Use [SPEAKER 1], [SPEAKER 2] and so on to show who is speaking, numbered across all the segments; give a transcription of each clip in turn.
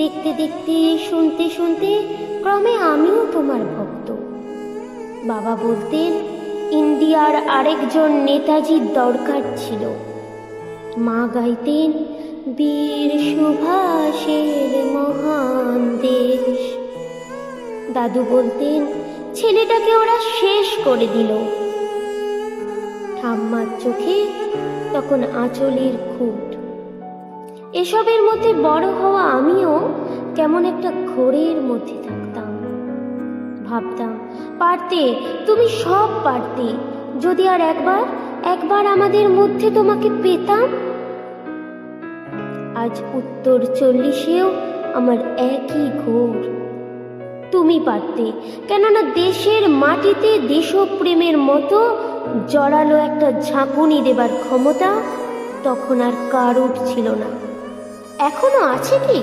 [SPEAKER 1] দেখতে দেখতে, শুনতে শুনতে ক্রমে আমিও তোমার ভক্ত। বাবা বলতেন, ইন্ডিয়ার আরেকজন নেতাজির দরকার ছিল। মা গাইতেন, বীর সুভাষের মহান দেশ। দাদু বলতেন, ছেলেটাকে ওরা শেষ করে দিল। ঠাম্মার চোখে তখন আঁচলের খুঁট। এসবের মধ্যে বড় হওয়া আমিও কেমন একটা ঘোরের মধ্যে থাকতাম। ভাবতাম, পারতে, তুমি সব পারতে, যদি আর একবার একবার আমাদের মধ্যে তোমাকে পেতাম। আজ উত্তর চল্লিশেও আমার একই ঘোর। তুমি পারতে, কেননা দেশের মাটিতে দেশপ্রেমের মতো জড়ালো একটা ঝাঁকুনি দেবার ক্ষমতা তখন আর কারুর ছিল না। এখনও আছে কি?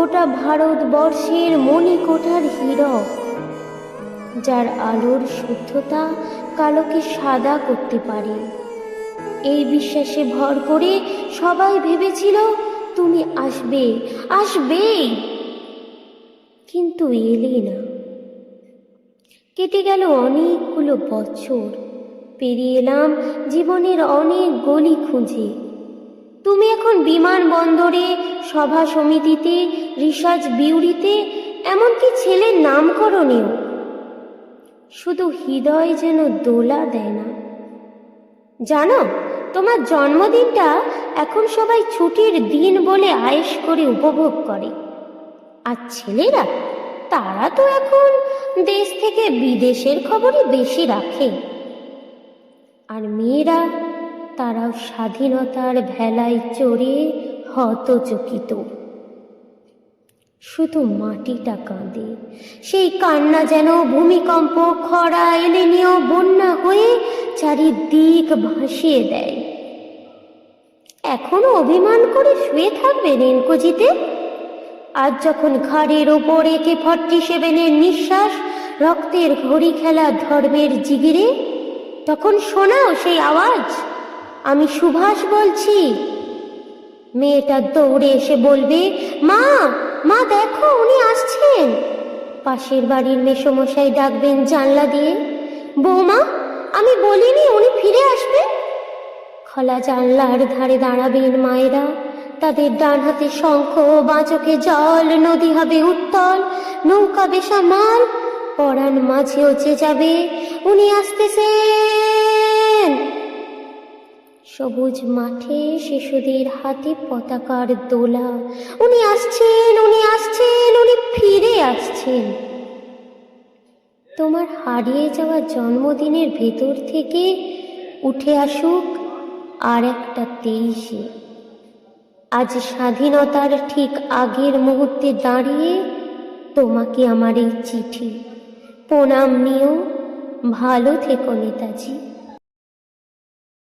[SPEAKER 1] গোটা ভারতবর্ষের মণিকোঠার হীরক যার আলোর শুদ্ধতা কালোকে সাদা করতে পারে। এই বিশ্বাসে ভর করে সবাই ভেবেছিল, তুমি আসবে, আসবেই। কিন্তু এলে না। কেটে গেল অনেকগুলো বছর। পেরিয়ে এলাম জীবনের অনেক গলি খুঁজে। তুমি এখন বিমানবন্দরে সভা সমিতিতে, রিসার্চ বিউরিতে, এমনকি ছেলের নামকরণেও। শুধু হৃদয় যেন দোলা দেয় না। জানো, তোমার জন্মদিনটা এখন সবাই ছুটির দিন বলে আয়েশ করে উপভোগ করে। আর ছেলেরা, তারা তো এখন দেশ থেকে বিদেশের খবরই বেশি রাখে। আর মেয়েরা তারাও স্বাধীনতার ভেলায় চড়ে হতচকিত। শুধু মাটিটা কাঁদে। সেই কান্না যেন ভূমিকম্প, খরা এলেনীয় বন্যা হয়ে চারিদিক ভাসিয়ে দেয়। এখনও অভিমান করে শুয়ে থাকবে রেনকোজিতে? আজ যখন ঘাড়ের ওপর একে ফর্টি সেভেনের নিঃশ্বাস, রক্তের ঘড়ি খেলা ধর্মের জিগিরে, তখন শোনাও সেই আওয়াজ। আমি সুভাষ বলছি। মেয়েটা দৌড়ে এসে বলবে, মা মা, দেখো, উনি আসছেন। পাশের বাড়ির মেসমশাই ডাকবেন জানলা দিয়ে, বৌমা, আমি বলিনি উনি ফিরে আসবে? খোলা জানলার ধারে দাঁড়াবেন মায়েরা। তাদের ডান হাতে শঙ্খ বাঁচকে জল, নদী হবে উত্তল, নৌকা বেশা মাল, পরাণ মাঝে ওচে যাবে, উনি আসতেছেন। সবুজ মাঠে শিশুদের হাতে পতাকার দোলা। উনি আসছেন উনি আসছেন, উনি ফিরে আসছেন। তোমার হারিয়ে যাওয়া জন্মদিনের ভেতর থেকে উঠে আসুক আর একটা তেইশে। আজ স্বাধীনতার ঠিক আগের মুহূর্তে দাঁড়িয়ে তোমাকে আমার এই চিঠি। প্রণাম নিও। ভালো থেকো নেতাজি।